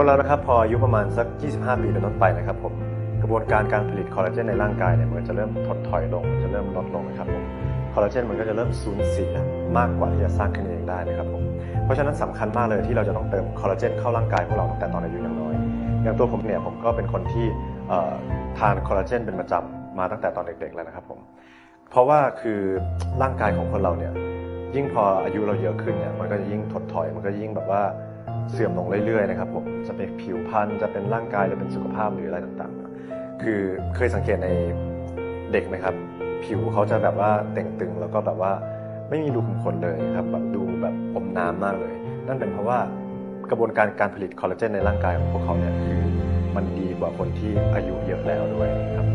คนเรานะครับพออายุประมาณสัก 25 ปีเป็นต้นไปนะครับผมกระบวนการการผลิตคอลลาเจนในร่างกายเนี่ยมันจะเริ่มถดถอยลงมันจะเริ่มลดลงนะครับผมคอลลาเจนมันก็จะเริ่มสูญเสียมากกว่าที่จะสร้างขึ้นเองได้นะครับผมเพราะฉะนั้นสำคัญมากเลยที่เราจะต้องเติมคอลลาเจนเข้าร่างกายของเราตั้งแต่ตอนอายุยังน้อย อย่างตัวผมเนี่ยผมก็เป็นคนที่ทานคอลลาเจนเป็นประจำมาตั้งแต่ตอนเด็กๆแล้วนะครับผมเพราะว่าคือร่างกายของคนเราเนี่ยยิ่งพออายุเราเยอะขึ้นเนี่ยมันก็จะยิ่งถดถอยมันก็ยิ่งแบบว่า เสื่อมลงเรื่อยๆนะครับผมจะเป็นผิวพรรณจะเป็นร่างกายจะเป็นสุขภาพหรืออะไรต่างๆ คือเคยสังเกตในเด็กไหมครับ ผิวเขาจะแบบว่าเต่งตึงแล้วก็แบบว่าไม่มีรูขุมขนเลยครับแบบดูแบบอมน้ำมากเลย นั่นเป็นเพราะว่ากระบวนการการผลิตคอลลาเจนในร่างกายของพวกเขาเนี่ยคือมันดีกว่าคนที่อายุเยอะแล้วด้วยครับ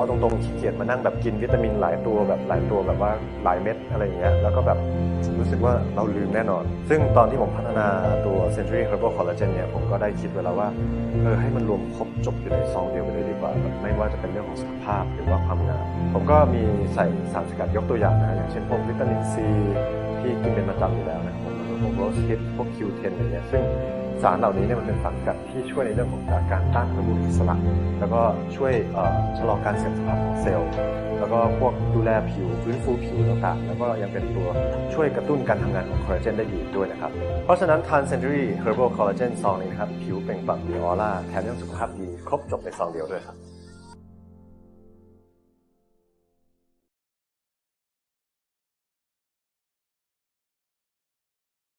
เอาตรงๆขี้เกียจมานั่งแบบกินวิตามินหลายตัวแบบหลายตัวแบบว่าหลายเม็ดอะไรอย่างเงี้ยแล้วก็แบบรู้สึกว่าเราลืมแน่นอน ซึ่งตอนที่ผมพัฒนาตัว Century Herbal Collagen เนี่ยผมก็ได้คิดไว้แล้วว่าเออให้มันรวมครบจบอยู่ในซองเดียวไปเลยดีกว่าแบบไม่ว่าจะเป็นเรื่องของสุขภาพหรือว่าความงามผมก็มีใส่สารสกัดยกตัวอย่างนะอย่างเช่นพวกวิตามินซี ที่กินเป็นประจำอยู่แล้วนะครับผมพวกโรสฮิตพวก Q10 อะไรเงี้ยซึ่งสารเหล่านี้เนี่ยมันเป็นสารกัดที่ช่วยในเรื่องของการต้านอนุมูลอิสระ แล้วก็ช่วยชะลอการเสื่อมสภาพของเซลล์ แล้วก็พวกดูแลผิวฟื้นฟูผิวต่างๆ แล้วก็ยังเป็นตัวช่วยกระตุ้นการทำงานของคอลลาเจนได้ดีอีกด้วยนะครับ เพราะฉะนั้นทาน Century Herbal Collagen ซองนี้นะครับ ผิวเปล่งปลั่งมีออร่าแถมยังสุขภาพดี ครบจบในซองเดียวด้วยครับ